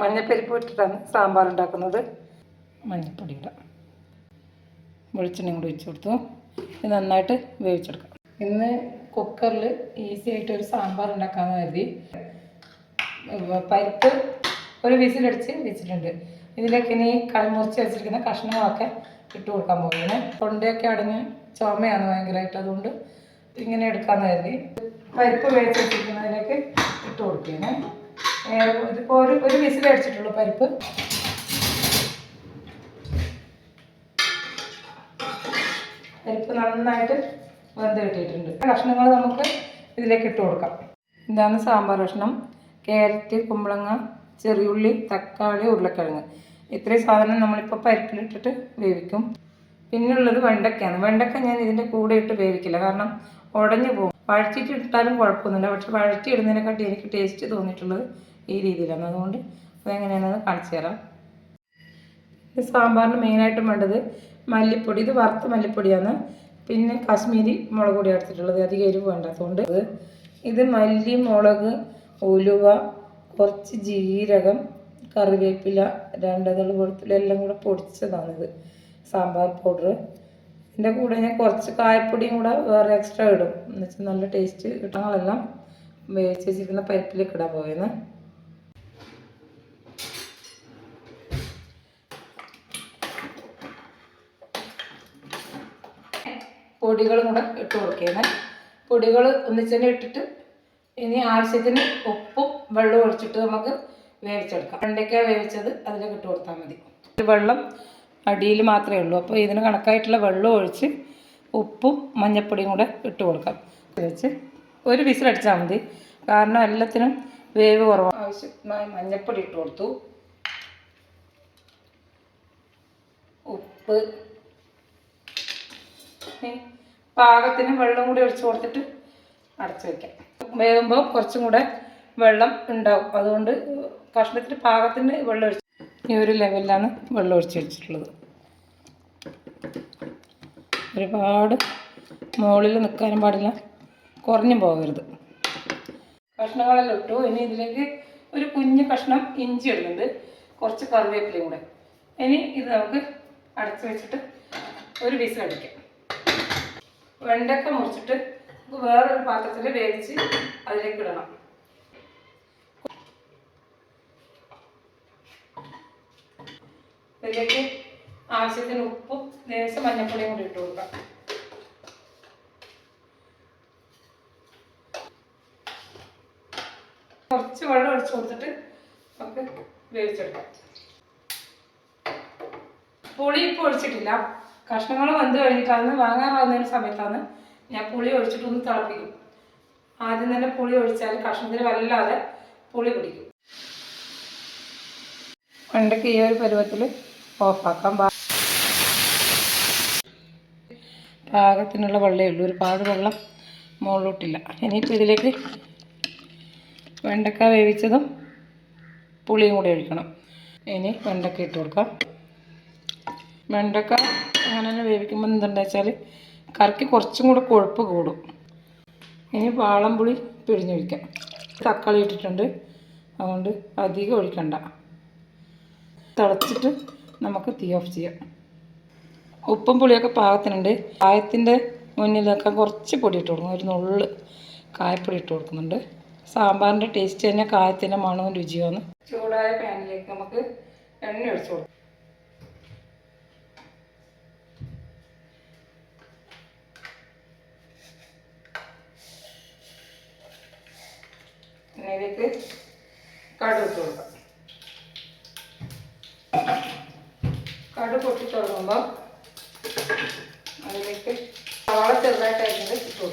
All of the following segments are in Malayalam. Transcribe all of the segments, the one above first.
മഞ്ഞപ്പരിപ്പ് ഇട്ടിട്ടാണ് സാമ്പാർ ഉണ്ടാക്കുന്നത് മഞ്ഞൾപ്പൊടി ഇടാം വെളിച്ചെണ്ണയും കൂടി ഒഴിച്ച് കൊടുത്തു. ഇത് നന്നായിട്ട് വേവിച്ചെടുക്കാം. ഇന്ന് കുക്കറിൽ ഈസി ആയിട്ട് ഒരു സാമ്പാർ ഉണ്ടാക്കാമെന്ന് കരുതി. പരിപ്പ് ഒരു വിസിലടിച്ച് വെച്ചിട്ടുണ്ട്. ഇതിലേക്ക് ഇനി കളി മുറിച്ച് വെച്ചിരിക്കുന്ന കഷ്ണങ്ങളൊക്കെ ഇട്ട് കൊടുക്കാൻ പോകുന്നത് തൊണ്ടയൊക്കെ അടഞ്ഞ് ചുമയാണ് ഭയങ്കരമായിട്ട്. അതുകൊണ്ട് ഇങ്ങനെ എടുക്കാമെന്ന് കരുതി. പരിപ്പ് വേവിച്ച് വെച്ചിരിക്കുന്നതിലേക്ക് ഇട്ട് കൊടുക്കുകയാണ്. ഇതിപ്പോൾ ഒരു ഒരു വിസിലടിച്ചിട്ടുള്ളൂ പരിപ്പ്. പരിപ്പ് നന്നായിട്ട് വെന്ത് കിട്ടിയിട്ടുണ്ട്. കഷ്ണങ്ങൾ നമുക്ക് ഇതിലേക്ക് ഇട്ട് കൊടുക്കാം. ഇതാണ് സാമ്പാർ കഷ്ണം. ക്യാരറ്റ് കുമ്പളങ്ങ ചെറിയുള്ളി തക്കാളി ഉരുളക്കിഴങ്ങ്. ഇത്രയും സാധനം നമ്മളിപ്പോൾ പരിപ്പിലിട്ടിട്ട് വേവിക്കും. പിന്നുള്ളത് വെണ്ടക്കയാണ് വെണ്ടക്ക ഞാൻ ഇതിന്റെ കൂടെ ഇട്ട് വേവിക്കില്ല. കാരണം ഉടഞ്ഞു പോകും. വഴറ്റിയിട്ട് ഇട്ടാലും കുഴപ്പമൊന്നുമില്ല. പക്ഷെ വഴറ്റി ഇടുന്നതിനെക്കാട്ടി എനിക്ക് ടേസ്റ്റ് തോന്നിയിട്ടുള്ളത് ഈ രീതിയിലാണ് അതുകൊണ്ട് അതെങ്ങനെയാണെന്ന് കാണിച്ചു തരാം. സാമ്പാറിന് മെയിനായിട്ടും വേണ്ടത് മല്ലിപ്പൊടി. ഇത് വറുത്ത മല്ലിപ്പൊടിയാണ്. പിന്നെ കാശ്മീരി മുളക് പൊടി എടുത്തിട്ടുള്ളത്. അധികം എരിവ് വേണ്ടാത്തതുകൊണ്ട് ഇത് മല്ലി മുളക് ഉലുവ കുറച്ച് ജീരകം കറിവേപ്പില രണ്ടതൾ വെളുത്തുള്ളി എല്ലാം കൂടെ പൊടിച്ചതാണിത് സാമ്പാർ പൗഡർ. ഇതിന്റെ കൂടെ ഞാൻ കുറച്ച് കായപ്പൊടിയും കൂടെ വേറെ എക്സ്ട്രാ ഇടും. എന്ന് വെച്ചാൽ നല്ല ടേസ്റ്റ് കിട്ടങ്ങളെല്ലാം വേവിച്ച് വെച്ചിരിക്കുന്ന പരിപ്പിലേക്ക് ഇടാൻ പോയത് പൊടികളും കൂടെ ഇട്ട് കൊടുക്കുന്നത് പൊടികൾ ഒന്നിച്ചന്നെ ഇട്ടിട്ട് ഇനി ആവശ്യത്തിന് ഉപ്പും വെള്ളവും ഒഴിച്ചിട്ട് നമുക്ക് വേവിച്ചെടുക്കാം. വെണ്ടയ്ക്ക വേവിച്ചത് അതിലേക്ക് ഇട്ട് കൊടുത്താൽ മതി. വെള്ളം അടിയിൽ മാത്രമേ ഉള്ളൂ. അപ്പോൾ ഇതിന് കണക്കായിട്ടുള്ള വെള്ളം ഒഴിച്ച് ഉപ്പും മഞ്ഞപ്പൊടിയും കൂടെ ഇട്ട് കൊടുക്കാം. വെച്ച് ഒരു വിസിലടിച്ചാൽ മതി. കാരണം എല്ലാത്തിനും വേവ് കുറവാണ് ആവശ്യമായ മഞ്ഞപ്പൊടി ഇട്ട് കൊടുത്തു. ഉപ്പ് പാകത്തിന് വെള്ളം കൂടി ഒഴിച്ച് കൊടുത്തിട്ട് അടച്ചു വയ്ക്കാം വേകുമ്പോൾ കുറച്ചും കൂടെ വെള്ളം ഉണ്ടാവും. അതുകൊണ്ട് കഷ്ണത്തിന് പാകത്തിന് വെള്ളം ഒഴിച്ച് ഈ ഒരു ലെവലിലാണ് വെള്ളം ഒഴിച്ച് വെച്ചിട്ടുള്ളത്. ഒരുപാട് മുകളിൽ നിൽക്കാനും പാടില്ല. കുറഞ്ഞു പോകരുത്. കഷ്ണങ്ങളെല്ലാം ഇട്ടു. ഇനി ഇതിലേക്ക് ഒരു കുഞ്ഞു കഷ്ണം ഇഞ്ചി ഇടുന്നുണ്ട്. കുറച്ച് കറിവേപ്പിലയും കൂടെ. ഇനി ഇത് നമുക്ക് അടച്ചു വെച്ചിട്ട് ഒരു വിസിലടിക്കാം. വെണ്ടക്ക മുറിച്ചിട്ട് വേറൊരു പാത്രത്തിൽ വേവിച്ച് അതിലേക്ക് ഇടണം. ഇതിലേക്ക് ആവശ്യത്തിന് ഉപ്പും ലേശം മഞ്ഞപ്പൊടിയും കൂടി ഇട്ട് കൊടുക്കാം. കുറച്ച് വെള്ളം ഒഴിച്ചു കൊടുത്തിട്ട് നമുക്ക് വേവിച്ചെടുക്കാം. പുളി ഇപ്പോൾ ഒഴിച്ചിട്ടില്ല. കഷ്ണങ്ങൾ വന്ന് കഴിഞ്ഞിട്ടാണ് വാങ്ങാറാവുന്ന സമയത്താണ് ഞാൻ പുളി ഒഴിച്ചിട്ടൊന്ന് തിളപ്പിക്കും. ആദ്യം തന്നെ പുളി ഒഴിച്ചാൽ കഷ്ണത്തിന് വല്ലാതെ പുളി പിടിക്കും. വെണ്ടയ്ക്ക് ഈ ഒരു പരുവത്തിൽ ഓഫാക്കാം പാകത്തിനുള്ള വെള്ളമേ ഉള്ളൂ. ഒരുപാട് വെള്ളം മുകളിലോട്ടില്ല. ഇനിയിപ്പോൾ ഇതിലേക്ക് വെണ്ടക്ക വേവിച്ചതും പുളിയും കൂടി ഒഴിക്കണം. ഇനി വെണ്ടക്ക ഇട്ട് കൊടുക്കാം. വെണ്ടക്ക തന്നെ വേവിക്കുമ്പോൾ എന്തുണ്ടെന്ന് വെച്ചാൽ കറിക്ക് കുറച്ചും കൂടെ കൊഴുപ്പ് കൂടും. ഇനി വാളംപുളി പിഴിഞ്ഞൊഴിക്കാം തക്കാളി ഇട്ടിട്ടുണ്ട്. അതുകൊണ്ട് അധികം ഒഴിക്കണ്ട. തിളച്ചിട്ട് നമുക്ക് തീ ഓഫ് ചെയ്യാം. ഉപ്പും പുളിയൊക്കെ പാകത്തിനുണ്ട്. കായത്തിന്റെ മുന്നിലൊക്കെ കുറച്ച് പൊടി ഇട്ട് കൊടുക്കും. ഒരു നുള്ള് കായപ്പൊടി ഇട്ട് കൊടുക്കുന്നുണ്ട്. സാമ്പാറിന്റെ ടേസ്റ്റ് തന്നെ കായത്തിന്റെ മണവും രുചിയുമാണ്. ചൂടായ പാനിലേക്ക് നമുക്ക് എണ്ണ ഒഴിച്ച് കൊടുക്കാം. ഇതിലേക്ക് കടുക് ഇട്ട് കൊടുക്കാം കടുക് പൊട്ടി തുടങ്ങുമ്പോൾ അതിലേക്ക് സവാള ചെറുതായിട്ട് അതിന്റെ ഇട്ട്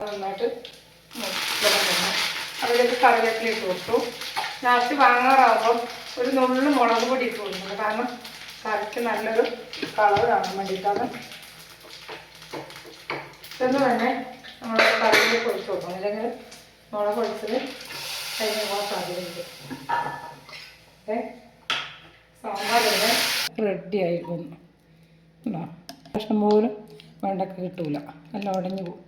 നന്നായിട്ട്. അതിലേക്ക് കറിവേപ്പില ഇട്ട് കൊടുത്തു ലാസ്റ്റ് വാങ്ങാറാകുമ്പോൾ ഒരു നുള്ളു മുളക് പൊടി ഇട്ട് കൊടുക്കുന്നുണ്ട് കാരണം കറിക്ക് നല്ലൊരു കളർ കാണാൻ വേണ്ടിയിട്ടാണ്. ഇതൊന്ന് തന്നെ നമ്മൾ കറിയിൽ പൊടിച്ച് നോക്കണം അല്ലെങ്കിൽ മുളക് പൊടിച്ചത് കഴിഞ്ഞ് പോകാൻ സാധ്യതയുണ്ട്. ഓക്കെ സാമ്പാർ ഇവിടെ റെഡി ആയിരിക്കുന്നു കഷ്ണം പോലും വെണ്ടക്ക കിട്ടൂല. എല്ലാം ഉടഞ്ഞു പോകും.